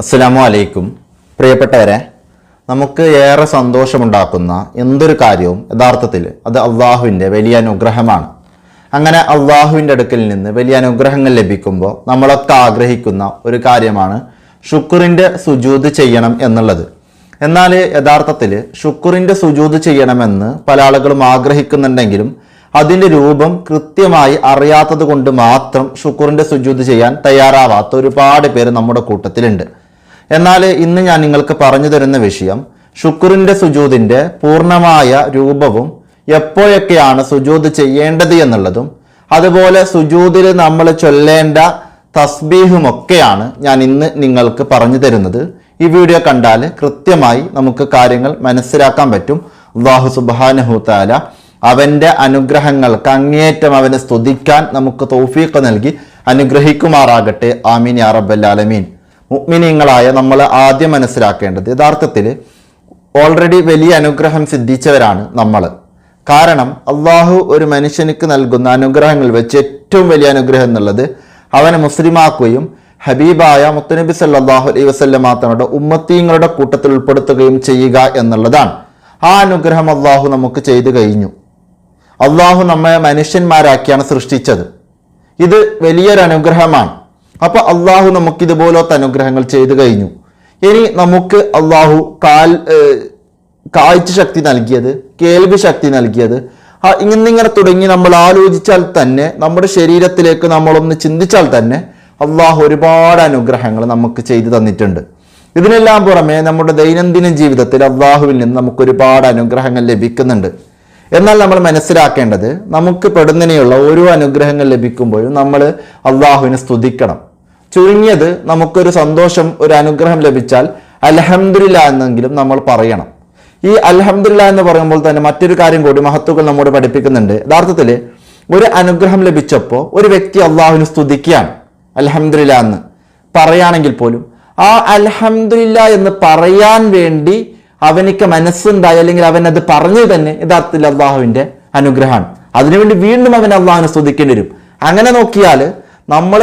അസ്സലാമു വലൈക്കും പ്രിയപ്പെട്ടവരെ നമുക്ക് ഏറെ സന്തോഷമുണ്ടാക്കുന്ന എന്തൊരു കാര്യവും യഥാർത്ഥത്തിൽ അത് അള്ളാഹുവിന്റെ വലിയ അനുഗ്രഹമാണ്. അങ്ങനെ അള്ളാഹുവിന്റെ അടുക്കൽ നിന്ന് വലിയ അനുഗ്രഹങ്ങൾ ലഭിക്കുമ്പോൾ നമ്മളൊക്കെ ആഗ്രഹിക്കുന്ന ഒരു കാര്യമാണ് ഷുക്കുറിന്റെ സുജൂത് ചെയ്യണം എന്നുള്ളത്. എന്നാൽ യഥാർത്ഥത്തിൽ ഷുക്കുറിന്റെ സുജൂത് ചെയ്യണമെന്ന് പല ആളുകളും ആഗ്രഹിക്കുന്നുണ്ടെങ്കിലും അതിന്റെ രൂപം കൃത്യമായി അറിയാത്തത് കൊണ്ട് മാത്രം ഷുക്കുറിന്റെ സുജൂത് ചെയ്യാൻ തയ്യാറാവാത്ത ഒരുപാട് പേര് നമ്മുടെ കൂട്ടത്തിലുണ്ട്. എന്നാൽ ഇന്ന് ഞാൻ നിങ്ങൾക്ക് പറഞ്ഞു തരുന്ന വിഷയം ശുക്രിന്റെ സുജൂതിന്റെ പൂർണമായ രൂപവും എപ്പോഴൊക്കെയാണ് സുജൂത് ചെയ്യേണ്ടത് എന്നുള്ളതും അതുപോലെ സുജൂതിൽ നമ്മൾ ചൊല്ലേണ്ട തസ്ബീഹുമൊക്കെയാണ് ഞാൻ ഇന്ന് നിങ്ങൾക്ക് പറഞ്ഞു തരുന്നത്. ഈ വീഡിയോ കണ്ടാൽ കൃത്യമായി നമുക്ക് കാര്യങ്ങൾ മനസ്സിലാക്കാൻ പറ്റും. അള്ളാഹു സുബാനഹുത്താല അവന്റെ അനുഗ്രഹങ്ങൾക്ക് അങ്ങേയറ്റം അവനെ സ്തുതിക്കാൻ നമുക്ക് തൗഫീഖ് നൽകി അനുഗ്രഹിക്കുമാറാകട്ടെ. ആമീൻ യാ റബ്ബൽ ആലമീൻ. മുഅ്മിനീങ്ങളായ നമ്മൾ ആദ്യം മനസ്സിലാക്കേണ്ടത് യഥാർത്ഥത്തിൽ ഓൾറെഡി വലിയ അനുഗ്രഹം സിദ്ധിച്ചവരാണ് നമ്മൾ കാരണം അള്ളാഹു ഒരു മനുഷ്യനിക്ക് നൽകുന്ന അനുഗ്രഹങ്ങൾ വെച്ച് ഏറ്റവും വലിയ അനുഗ്രഹം എന്നുള്ളത് അവനെ മുസ്ലിമാക്കുകയും ഹബീബായ മുത്തനബി സല്ലാഹു അലൈ വസല്ലമ തങ്ങളുടെ ഉമ്മത്തീങ്ങളുടെ കൂട്ടത്തിൽ ഉൾപ്പെടുത്തുകയും ചെയ്യുക എന്നുള്ളതാണ്. ആ അനുഗ്രഹം അള്ളാഹു നമുക്ക് ചെയ്തു കഴിഞ്ഞു. അള്ളാഹു നമ്മെ മനുഷ്യന്മാരാക്കിയാണ് സൃഷ്ടിച്ചത്. ഇത് വലിയൊരു അനുഗ്രഹമാണ്. അപ്പൊ അള്ളാഹു നമുക്ക് ഇതുപോലത്തെ അനുഗ്രഹങ്ങൾ ചെയ്തു കഴിഞ്ഞു. ഇനി നമുക്ക് അള്ളാഹു കാൽ കാഴ്ച ശക്തി നൽകിയത് കേൾവി ശക്തി നൽകിയത്. ആ, ഇന്നിങ്ങനെ തുടങ്ങി നമ്മൾ ആലോചിച്ചാൽ തന്നെ നമ്മുടെ ശരീരത്തിലേക്ക് നമ്മളൊന്ന് ചിന്തിച്ചാൽ തന്നെ അള്ളാഹു ഒരുപാട് അനുഗ്രഹങ്ങൾ നമുക്ക് ചെയ്തു തന്നിട്ടുണ്ട്. ഇതിനെല്ലാം പുറമെ നമ്മുടെ ദൈനംദിന ജീവിതത്തിൽ അള്ളാഹുവിൽ നിന്ന് നമുക്ക് ഒരുപാട് അനുഗ്രഹങ്ങൾ ലഭിക്കുന്നുണ്ട്. എന്നാൽ നമ്മൾ മനസ്സിലാക്കേണ്ടത് നമുക്ക് പെടുന്നതിനെയുള്ള ഓരോ അനുഗ്രഹങ്ങൾ ലഭിക്കുമ്പോഴും നമ്മൾ അള്ളാഹുവിനെ സ്തുതിക്കണം. ചുരുങ്ങിയത് നമുക്കൊരു സന്തോഷം ഒരു അനുഗ്രഹം ലഭിച്ചാൽ അലഹമില്ല എന്നെങ്കിലും നമ്മൾ പറയണം. ഈ അലഹമില്ല എന്ന് പറയുമ്പോൾ തന്നെ മറ്റൊരു കാര്യം കൂടി മഹത്തുക്കൾ നമ്മോട് പഠിപ്പിക്കുന്നുണ്ട്. യഥാർത്ഥത്തിൽ ഒരു അനുഗ്രഹം ലഭിച്ചപ്പോൾ ഒരു വ്യക്തി അള്ളാഹുവിനെ സ്തുതിക്കുകയാണ്. അലഹമില്ല എന്ന് പറയുകയാണെങ്കിൽ പോലും ആ അലഹമില്ല എന്ന് പറയാൻ വേണ്ടി അവനിക്ക് മനസ്സുണ്ടായി അല്ലെങ്കിൽ അവൻ അത് പറഞ്ഞു തന്നെ യഥാർത്ഥത്തിൽ അള്ളാഹുവിന്റെ അനുഗ്രഹമാണ്. അതിനുവേണ്ടി വീണ്ടും അവൻ അള്ളാഹുവിനെ സ്തുതിക്കേണ്ടി വരും. അങ്ങനെ നോക്കിയാൽ നമ്മൾ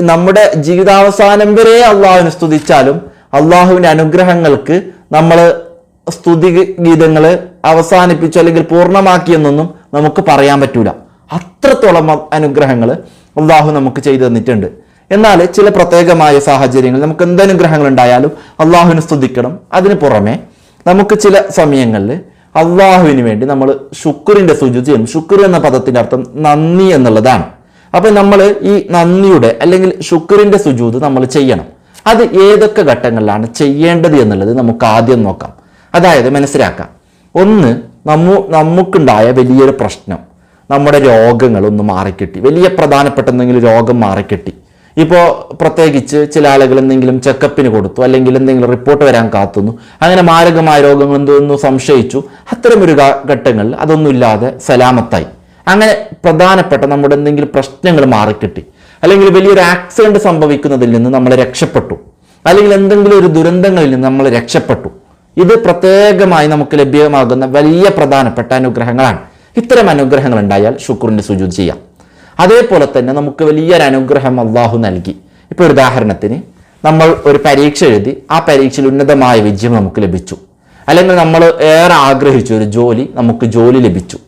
നമ്മുടെ ജീവിതാവസാനം വരെ അള്ളാഹുവിനെ സ്തുതിച്ചാലും അള്ളാഹുവിന്റെ അനുഗ്രഹങ്ങൾക്ക് നമ്മൾ സ്തുതി ഗീതങ്ങൾ അവസാനിപ്പിച്ചു അല്ലെങ്കിൽ പൂർണമാക്കിയെന്നൊന്നും നമുക്ക് പറയാൻ പറ്റൂല. അത്രത്തോളം അനുഗ്രഹങ്ങൾ അള്ളാഹു നമുക്ക് ചെയ്തു തന്നിട്ടുണ്ട്. എന്നാൽ ചില പ്രത്യേകമായ സാഹചര്യങ്ങൾ നമുക്ക് എന്ത് അനുഗ്രഹങ്ങൾ ഉണ്ടായാലും അള്ളാഹുവിനെ സ്തുതിക്കണം. അതിന് പുറമെ നമുക്ക് ചില സമയങ്ങളിൽ അള്ളാഹുവിന് വേണ്ടി നമ്മൾ ശുക്രിന്റെ സുജു ചെയ്യും. ശുക്ർ എന്ന പദത്തിന്റെ അർത്ഥം നന്ദി എന്നുള്ളതാണ്. അപ്പൊ നമ്മൾ ഈ നന്ദിയുടെ അല്ലെങ്കിൽ ശുക്രിന്റെ സുജൂത് നമ്മൾ ചെയ്യണം. അത് ഏതൊക്കെ ഘട്ടങ്ങളിലാണ് ചെയ്യേണ്ടത് എന്നുള്ളത് നമുക്ക് ആദ്യം നോക്കാം. അതായത് മനസ്സിലാക്കാം. ഒന്ന് നമ്മു നമുക്കുണ്ടായ വലിയൊരു പ്രശ്നം. നമ്മുടെ രോഗങ്ങൾ ഒന്ന് മാറിക്കിട്ടി. വലിയ പ്രധാനപ്പെട്ട എന്തെങ്കിലും രോഗം മാറിക്കിട്ടി. ഇപ്പോൾ പ്രത്യേകിച്ച് ചില ആളുകൾ എന്തെങ്കിലും ചെക്കപ്പിന് കൊടുത്തു അല്ലെങ്കിൽ എന്തെങ്കിലും റിപ്പോർട്ട് വരാൻ കാത്തുന്നു അങ്ങനെ മാരകമായ രോഗങ്ങൾ എന്തോന്നു സംശയിച്ചു അത്തരമൊരു ഘട്ടങ്ങളിൽ അതൊന്നുമില്ലാതെ സലാമത്തായി. അങ്ങനെ പ്രധാനപ്പെട്ട നമ്മുടെ എന്തെങ്കിലും പ്രശ്നങ്ങൾ മാറിക്കിട്ടി അല്ലെങ്കിൽ വലിയൊരു ആക്സിഡന്റ് സംഭവിക്കുന്നതിൽ നിന്ന് നമ്മൾ രക്ഷപ്പെട്ടു അല്ലെങ്കിൽ എന്തെങ്കിലും ഒരു ദുരന്തങ്ങളിൽ നിന്ന് നമ്മൾ രക്ഷപ്പെട്ടു. ഇത് പ്രത്യേകമായി നമുക്ക് ലഭ്യമാകുന്ന വലിയ പ്രധാനപ്പെട്ട അനുഗ്രഹങ്ങളാണ്. ഇത്തരം അനുഗ്രഹങ്ങൾ ഉണ്ടായാൽ ശുക്രന്റെ സുജു ചെയ്യാം. അതേപോലെ തന്നെ നമുക്ക് വലിയൊരു അനുഗ്രഹം അള്ളാഹു നൽകി. ഇപ്പോൾ ഒരു ഉദാഹരണത്തിന് നമ്മൾ ഒരു പരീക്ഷ എഴുതി ആ പരീക്ഷയിൽ ഉന്നതമായ വിജയം നമുക്ക് ലഭിച്ചു. അല്ലെങ്കിൽ നമ്മൾ ഏറെ ആഗ്രഹിച്ചു ഒരു ജോലി നമുക്ക് ജോലി ലഭിച്ചു.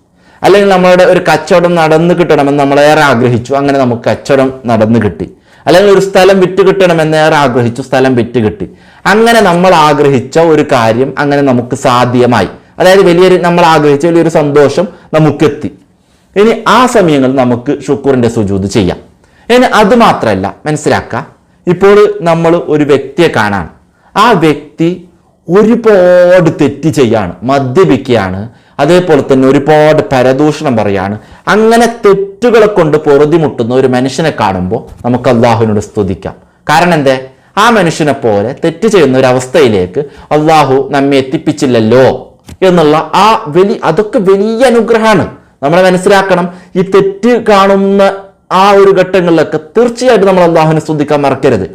അല്ലെങ്കിൽ നമ്മളുടെ ഒരു കച്ചവടം നടന്നു കിട്ടണമെന്ന് നമ്മൾ ഏറെ ആഗ്രഹിച്ചു അങ്ങനെ നമുക്ക് കച്ചവടം നടന്നു കിട്ടി. അല്ലെങ്കിൽ ഒരു സ്ഥലം വിറ്റ് കിട്ടണമെന്ന് ഏറെ ആഗ്രഹിച്ചു സ്ഥലം വിറ്റ് കിട്ടി. അങ്ങനെ നമ്മൾ ആഗ്രഹിച്ച ഒരു കാര്യം അങ്ങനെ നമുക്ക് സാധ്യമായി. അതായത് വലിയൊരു നമ്മൾ ആഗ്രഹിച്ച വലിയൊരു സന്തോഷം നമുക്കെത്തി. ഇനി ആ സമയങ്ങളിൽ നമുക്ക് ഷുക്കൂറിന്റെ സുജൂത് ചെയ്യാം. ഇനി അത് മാത്രമല്ല മനസ്സിലാക്കുക ഇപ്പോൾ നമ്മൾ ഒരു വ്യക്തിയെ കാണാൻ ആ വ്യക്തി ഒരുപാട് തെറ്റ് ചെയ്യാണ് മദ്യപിക്കുകയാണ് അതേപോലെ തന്നെ ഒരുപാട് പരദൂഷണം പറയാണ്. അങ്ങനെ തെറ്റുകളെ കൊണ്ട് പൊറുതിമുട്ടുന്ന ഒരു മനുഷ്യനെ കാണുമ്പോൾ നമുക്ക് അള്ളാഹുവിനോട് സ്തുതിക്കാം. കാരണം എന്തേ? ആ മനുഷ്യനെ പോലെ തെറ്റ് ചെയ്യുന്ന ഒരു അവസ്ഥയിലേക്ക് അള്ളാഹു നമ്മെ എത്തിപ്പിച്ചില്ലല്ലോ എന്നുള്ള ആ വലിയ അതൊക്കെ വലിയ അനുഗ്രഹമാണ്. നമ്മൾ മനസ്സിലാക്കണം. ഈ തെറ്റ് കാണുന്ന ആ ഒരു ഘട്ടങ്ങളിലൊക്കെ തീർച്ചയായിട്ടും നമ്മൾ അള്ളാഹുവിനെ സ്തുതിക്കാൻ മറക്കരുത്.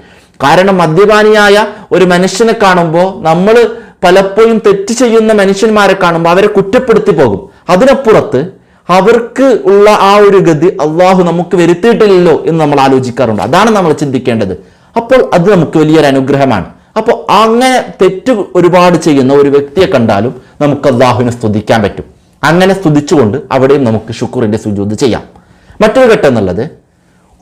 കാരണം മദ്യപാനിയായ ഒരു മനുഷ്യനെ കാണുമ്പോൾ നമ്മൾ പലപ്പോഴും തെറ്റ് ചെയ്യുന്ന മനുഷ്യന്മാരെ കാണുമ്പോൾ അവരെ കുറ്റപ്പെടുത്തി പോകും. അതിനപ്പുറത്ത് അവർക്ക് ഉള്ള ആ ഒരു ഗതി അള്ളാഹു നമുക്ക് വരുത്തിയിട്ടില്ലല്ലോ എന്ന് നമ്മൾ ആലോചിക്കാറുണ്ട്. അതാണ് നമ്മൾ ചിന്തിക്കേണ്ടത്. അപ്പോൾ അത് നമുക്ക് വലിയൊരു അനുഗ്രഹമാണ്. അപ്പോൾ അങ്ങനെ തെറ്റ് ഒരുപാട് ചെയ്യുന്ന ഒരു വ്യക്തിയെ കണ്ടാലും നമുക്ക് അള്ളാഹുവിനെ സ്തുതിക്കാൻ പറ്റും. അങ്ങനെ സ്തുതിച്ചുകൊണ്ട് അവിടെയും നമുക്ക് ശുക്രന്റെ സുജൂത് ചെയ്യാം. മറ്റൊരു ഘട്ടം എന്നുള്ളത്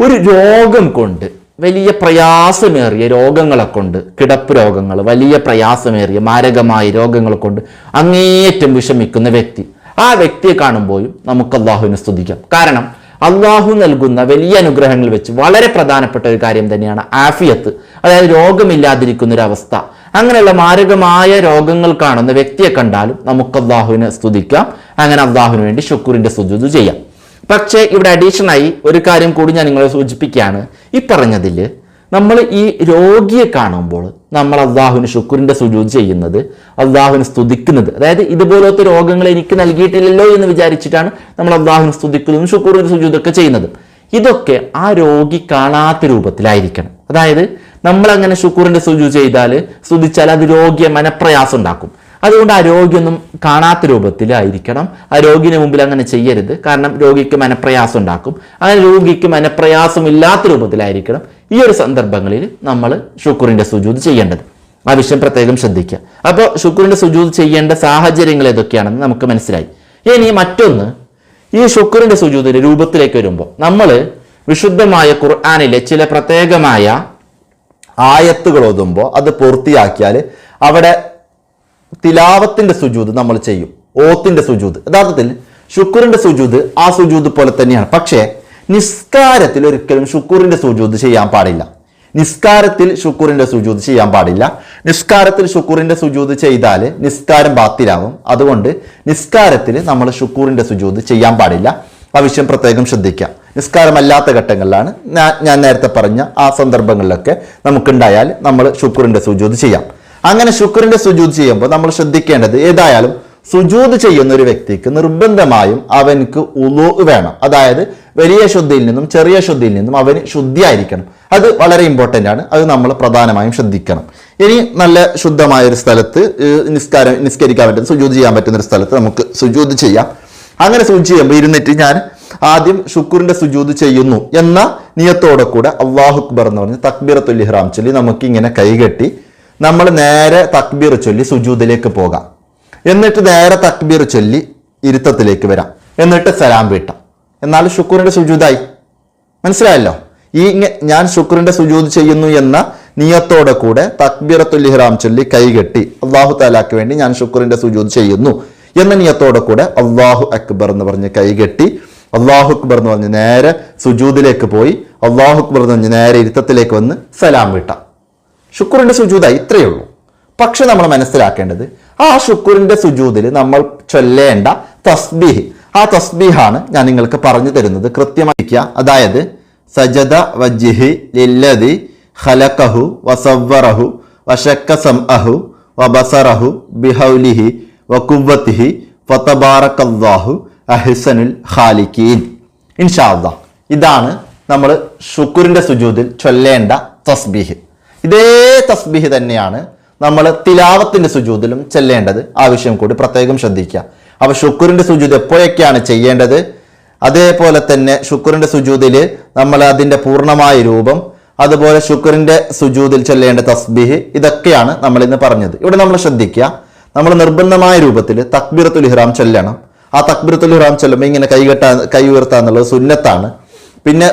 ഒരു രോഗം കൊണ്ട് വലിയ പ്രയാസമേറിയ രോഗങ്ങളെ കൊണ്ട് കിടപ്പ് രോഗങ്ങൾ വലിയ പ്രയാസമേറിയ മാരകമായ രോഗങ്ങളെ കൊണ്ട് അങ്ങേയറ്റം വിഷമിക്കുന്ന വ്യക്തി ആ വ്യക്തിയെ കാണുമ്പോഴും നമുക്ക് അള്ളാഹുവിനെ സ്തുതിക്കാം. കാരണം അള്ളാഹു നൽകുന്ന വലിയ അനുഗ്രഹങ്ങൾ വെച്ച് വളരെ പ്രധാനപ്പെട്ട ഒരു കാര്യം തന്നെയാണ് ആഫിയത്ത്. അതായത് രോഗമില്ലാതിരിക്കുന്ന ഒരു അവസ്ഥ. അങ്ങനെയുള്ള മാരകമായ രോഗങ്ങൾ കാണുന്ന വ്യക്തിയെ കണ്ടാലും നമുക്ക് അള്ളാഹുവിനെ സ്തുതിക്കാം. അങ്ങനെ അള്ളാഹുവിന് വേണ്ടി ഷുക്കൂറിന്റെ സുജൂദ് ചെയ്യാം. പക്ഷേ ഇവിടെ അഡീഷണൽ ആയി ഒരു കാര്യം കൂടി ഞാൻ നിങ്ങളെ സൂചിപ്പിക്കുകയാണ്. ഈ പറഞ്ഞതിൽ നമ്മൾ ഈ രോഗിയെ കാണുമ്പോൾ നമ്മൾ അള്ളാഹുവിന് ശുക്രിന്റെ സുജൂത് ചെയ്യുന്നത് അള്ളാഹുവിന് സ്തുതിക്കുന്നത്. അതായത് ഇതുപോലത്തെ രോഗങ്ങൾ എനിക്ക് നൽകിയിട്ടില്ലല്ലോ എന്ന് വിചാരിച്ചിട്ടാണ് നമ്മൾ അള്ളാഹുവിന് സ്തുതിക്കുന്നതും ശുക്രിന്റെ സുജൂതൊക്കെ ചെയ്യുന്നത്. ഇതൊക്കെ ആ രോഗി കാണാത്ത രൂപത്തിലായിരിക്കണം. അതായത് നമ്മൾ അങ്ങനെ ശുക്രിന്റെ സുജു ചെയ്താൽ സ്തുതിച്ചാൽ അത് രോഗിയെ മനപ്രയാസം ഉണ്ടാക്കും. അതുകൊണ്ട് ആ രോഗിയൊന്നും കാണാത്ത രൂപത്തിലായിരിക്കണം. ആ രോഗിന് മുമ്പിൽ അങ്ങനെ ചെയ്യരുത്. കാരണം രോഗിക്ക് മനപ്രയാസം ഉണ്ടാക്കും. അങ്ങനെ രോഗിക്ക് മനപ്രയാസം ഇല്ലാത്ത രൂപത്തിലായിരിക്കണം ഈ ഒരു സന്ദർഭങ്ങളിൽ നമ്മൾ ഷുക്കൂറിന്റെ സുജൂത് ചെയ്യേണ്ടത്. ആ വിഷയം പ്രത്യേകം ശ്രദ്ധിക്കുക. അപ്പോൾ ഷുക്കൂറിന്റെ സുജൂത് ചെയ്യേണ്ട സാഹചര്യങ്ങൾ ഏതൊക്കെയാണെന്ന് നമുക്ക് മനസ്സിലായി. ഇനി മറ്റൊന്ന് ഈ ഷുക്കൂറിന്റെ സുജൂതിന്റെ രൂപത്തിലേക്ക് വരുമ്പോൾ നമ്മൾ വിശുദ്ധമായ ഖുർആാനിലെ ചില പ്രത്യേകമായ ആയത്തുകൾ ഓതുമ്പോൾ അത് പൂർത്തിയാക്കിയാൽ അവിടെ തിലാവത്തിന്റെ സുജൂത് നമ്മൾ ചെയ്യും. ഓത്തിന്റെ സുജൂത്. യഥാർത്ഥത്തിൽ ശുക്രന്റെ സുജൂത് ആ സുജൂത് പോലെ തന്നെയാണ്. പക്ഷേ നിസ്കാരത്തിൽ ഒരിക്കലും ശുക്രന്റെ സുജൂത് ചെയ്യാൻ പാടില്ല. നിസ്കാരത്തിൽ ശുക്രന്റെ സുജൂത് ചെയ്യാൻ പാടില്ല. നിസ്കാരത്തിൽ ശുക്രന്റെ സുജൂത് ചെയ്താൽ നിസ്കാരം ബാത്തിലാവും അതുകൊണ്ട് നിസ്കാരത്തിൽ നമ്മൾ ഷുക്കൂറിന്റെ സുജൂത് ചെയ്യാൻ പാടില്ല. ആ വിഷയം പ്രത്യേകം ശ്രദ്ധിക്കുക നിസ്കാരമല്ലാത്ത ഘട്ടങ്ങളിലാണ് ഞാൻ നേരത്തെ പറഞ്ഞ ആ സന്ദർഭങ്ങളിലൊക്കെ നമുക്കുണ്ടായാൽ നമ്മൾ ശുക്രന്റെ സുജൂത് ചെയ്യാം. അങ്ങനെ ശുക്രന്റെ സുജൂത് ചെയ്യുമ്പോൾ നമ്മൾ ശ്രദ്ധിക്കേണ്ടത് ഏതായാലും സുജൂത് ചെയ്യുന്ന ഒരു വ്യക്തിക്ക് നിർബന്ധമായും അവനക്ക് ഉലു വേണം. അതായത് വലിയ ശുദ്ധിയിൽ നിന്നും ചെറിയ ശുദ്ധിയിൽ നിന്നും അവന് ശുദ്ധിയായിരിക്കണം. അത് വളരെ ഇമ്പോർട്ടന്റ് ആണ്. അത് നമ്മൾ പ്രധാനമായും ശ്രദ്ധിക്കണം. ഇനി നല്ല ശുദ്ധമായ ഒരു സ്ഥലത്ത് നിസ്കാരം നിസ്കരിക്കാൻ പറ്റുന്ന സുജൂത് ചെയ്യാൻ പറ്റുന്ന ഒരു സ്ഥലത്ത് നമുക്ക് സുജൂത് ചെയ്യാം. അങ്ങനെ സുജൂത് ചെയ്യുമ്പോൾ ഇരുന്നിട്ട് ഞാൻ ആദ്യം ശുക്രന്റെ സുജൂത് ചെയ്യുന്നു എന്ന നിയത്തോടെ കൂടെ അള്ളാഹു അക്ബർ എന്ന് പറഞ്ഞ് തക്ബീറത്തുൽ ഇഹ്റാം ചൊല്ലി നമുക്ക് ഇങ്ങനെ കൈകെട്ടി നമ്മൾ നേരെ തക്ബീർ ചൊല്ലി സുജൂദിലേക്ക് പോകാം. എന്നിട്ട് നേരെ തക്ബീർ ചൊല്ലി ഇരുത്തത്തിലേക്ക് വരാം. എന്നിട്ട് സലാം വീട്ടാം. എന്നാൽ ശുക്രന്റെ സുജൂതായി മനസ്സിലായല്ലോ? ഈ ഞാൻ ശുക്രന്റെ സുജൂദ് ചെയ്യുന്നു എന്ന നിയത്തോടെ കൂടെ തക്ബീറത്തുൽ ഇഹ്റാം ചൊല്ലി കൈകെട്ടി അള്ളാഹു താലാക്ക് വേണ്ടി ഞാൻ ശുക്രന്റെ സുജൂദ് ചെയ്യുന്നു എന്ന നിയത്തോടെ കൂടെ അള്ളാഹു അക്ബർ എന്ന് പറഞ്ഞ് കൈകെട്ടി അള്ളാഹു അക്ബർ എന്ന് പറഞ്ഞ് നേരെ സുജൂദിലേക്ക് പോയി അള്ളാഹു അക്ബർ എന്ന് പറഞ്ഞ് നേരെ ഇരുത്തത്തിലേക്ക് വന്ന് സലാം വീട്ടാം. ശുക്രന്റെ സുജൂത ഇത്രയേ ഉള്ളൂ. പക്ഷെ നമ്മൾ മനസ്സിലാക്കേണ്ടത് ആ ശുക്രന്റെ സുജൂതിൽ നമ്മൾ ചൊല്ലേണ്ട തസ്ബീഹ്. ആ തസ്ബീഹാണ് ഞാൻ നിങ്ങൾക്ക് പറഞ്ഞു തരുന്നത്. കൃത്യമായിരിക്കുക. അതായത് സജദ വജിഹി ലില്ലദി ഖലഖഹു വസവ്വറഹു വശക്ക സംഅഹു വബസറഹു ബിഹൗലിഹി വക്കുവത്തിഹി ഫതബാറക്കല്ലാഹു അഹിസനുൽ ഖാലിക്കീൻ ഇൻഷാ ഇതാണ് നമ്മൾ ശുക്രിന്റെ സുജൂതിൽ ചൊല്ലേണ്ട തസ്ബീഹ്. ഇതേ തസ്ബിഹ് തന്നെയാണ് നമ്മൾ തിലാവത്തിന്റെ സുജൂതിലും ചെല്ലേണ്ടത്. ആ വിഷയം കൂടി പ്രത്യേകം ശ്രദ്ധിക്കുക. അപ്പോൾ ഷുക്കൂറിന്റെ സുജൂത് എപ്പോഴൊക്കെയാണ് ചെയ്യേണ്ടത്? അതേപോലെ തന്നെ ഷുക്കൂറിന്റെ സുജൂതിൽ നമ്മൾ അതിന്റെ പൂർണമായ രൂപം അതുപോലെ ഷുക്കൂറിന്റെ സുജൂതിൽ ചെല്ലേണ്ട തസ്ബിഹ് ഇതൊക്കെയാണ് നമ്മൾ ഇന്ന് പറഞ്ഞത്. ഇവിടെ നമ്മൾ ശ്രദ്ധിക്കുക. നമ്മൾ നിർബന്ധമായ രൂപത്തിൽ തക്ബീറത്തുൽ ഇഹ്റാം ചെല്ലണം. ആ തക്ബീറത്തുൽ ഇഹ്റാം ചെല്ലുമ്പോൾ ഇങ്ങനെ കൈകെട്ടാ കൈ ഉയർത്താന്നുള്ളത് സുന്നത്താണ്. പിന്നെ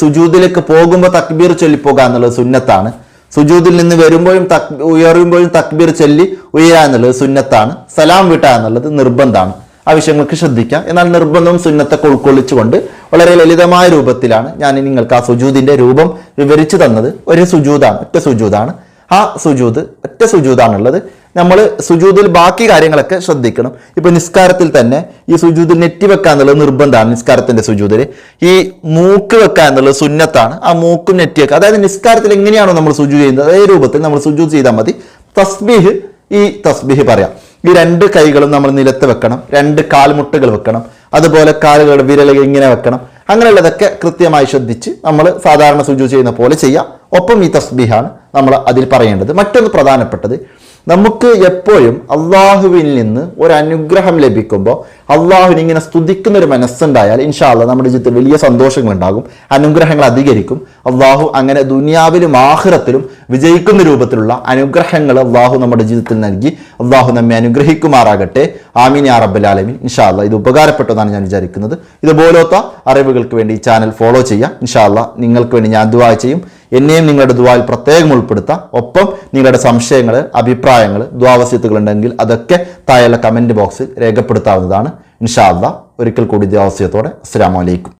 സുജൂദിലേക്ക് പോകുമ്പോൾ തക്ബീർ ചൊല്ലിപ്പോകുക എന്നുള്ളത് സുന്നത്താണ്. സുജൂദിൽ നിന്ന് വരുമ്പോഴും തക് ഉയരുമ്പോഴും തക്ബീർ ചൊല്ലി ഉയരുക എന്നുള്ളത് സുന്നത്താണ്. സലാം വിട്ടുക എന്നുള്ളത് നിർബന്ധമാണ്. ആ വിഷയങ്ങൾക്ക് ശ്രദ്ധിക്കാം. എന്നാൽ നിർബന്ധവും സുന്നത്തൊക്കെ ഉൾക്കൊള്ളിച്ചുകൊണ്ട് വളരെ ലളിതമായ രൂപത്തിലാണ് ഞാൻ നിങ്ങൾക്ക് ആ സുജൂദിന്റെ രൂപം വിവരിച്ചു തന്നത്. ഒരു സുജൂദാണ് ഒറ്റ സുജൂദാണ് ആ സുജൂദ് ഒറ്റ സുജൂദാണുള്ളത് നമ്മൾ സുജൂതിൽ ബാക്കി കാര്യങ്ങളൊക്കെ ശ്രദ്ധിക്കണം. ഇപ്പൊ നിസ്കാരത്തിൽ തന്നെ ഈ സുജൂതിൽ നെറ്റി വെക്കുക എന്നുള്ളത് നിർബന്ധമാണ് നിസ്കാരത്തിന്റെ സുജൂതിൽ. ഈ മൂക്ക് വെക്കുക എന്നുള്ളത് സുന്നത്താണ്. ആ മൂക്കും നെറ്റി വെക്കുക അതായത് നിസ്കാരത്തിൽ എങ്ങനെയാണോ നമ്മൾ സുജു ചെയ്യുന്നത് അതേ രൂപത്തിൽ നമ്മൾ സുജു ചെയ്താൽ മതി. തസ്ബീഹ് ഈ തസ്ബീഹ് പറയാം. ഈ രണ്ട് കൈകളും നമ്മൾ നിലത്ത് വെക്കണം രണ്ട് കാൽമുട്ടുകൾ വെക്കണം അതുപോലെ കാലുകളുടെ വിരലുകൾ ഇങ്ങനെ വെക്കണം. അങ്ങനെയുള്ളതൊക്കെ കൃത്യമായി ശ്രദ്ധിച്ച് നമ്മൾ സാധാരണ സുജു ചെയ്യുന്ന പോലെ ചെയ്യാം. ഒപ്പം ഈ തസ്ബീഹാണ് നമ്മൾ അതിൽ പറയേണ്ടത്. മറ്റൊന്ന് പ്രധാനപ്പെട്ടത് നമുക്ക് എപ്പോഴും അള്ളാഹുവിൽ നിന്ന് ഒരു അനുഗ്രഹം ലഭിക്കുമ്പോൾ അള്ളാഹുവിനെ ഇങ്ങനെ സ്തുതിക്കുന്ന ഒരു മനസ്സുണ്ടായാൽ ഇൻഷാല്ല നമ്മുടെ ജീവിതത്തിൽ വലിയ സന്തോഷങ്ങൾ ഉണ്ടാകും അനുഗ്രഹങ്ങൾ അധികരിക്കും. അള്ളാഹു അങ്ങനെ ദുനിയാവിലും ആഹ്റത്തിലും വിജയിക്കുന്ന രൂപത്തിലുള്ള അനുഗ്രഹങ്ങൾ അള്ളാഹു നമ്മുടെ ജീവിതത്തിൽ നൽകി അള്ളാഹു നമ്മെ അനുഗ്രഹിക്കുമാറാകട്ടെ. ആമീൻ ആ റബ്ബൽ ആലമീൻ. ഇൻഷാല്ല ഇത് ഉപകാരപ്പെട്ടതാണ് ഞാൻ വിചാരിക്കുന്നത്. ഇതുപോലത്തെ അറിവുകൾക്ക് വേണ്ടി ഈ ചാനൽ ഫോളോ ചെയ്യുക. ഇൻഷാല്ല നിങ്ങൾക്ക് വേണ്ടി ഞാൻ ദുവാ ചെയ്യും. എന്നെയും നിങ്ങളുടെ ദുവായിൽ പ്രത്യേകം ഉൾപ്പെടുത്താം. ഒപ്പം നിങ്ങളുടെ സംശയങ്ങൾ അഭിപ്രായങ്ങൾ ദ്വാവസ്യത്തുകൾ ഉണ്ടെങ്കിൽ അതൊക്കെ താഴെയുള്ള കമന്റ് ബോക്സിൽ രേഖപ്പെടുത്താവുന്നതാണ്. ഇൻഷാ അല്ലാ ഒരിക്കൽ കൂടി ദേവസ്യത്തോടെ അസ്സാം വലൈക്കും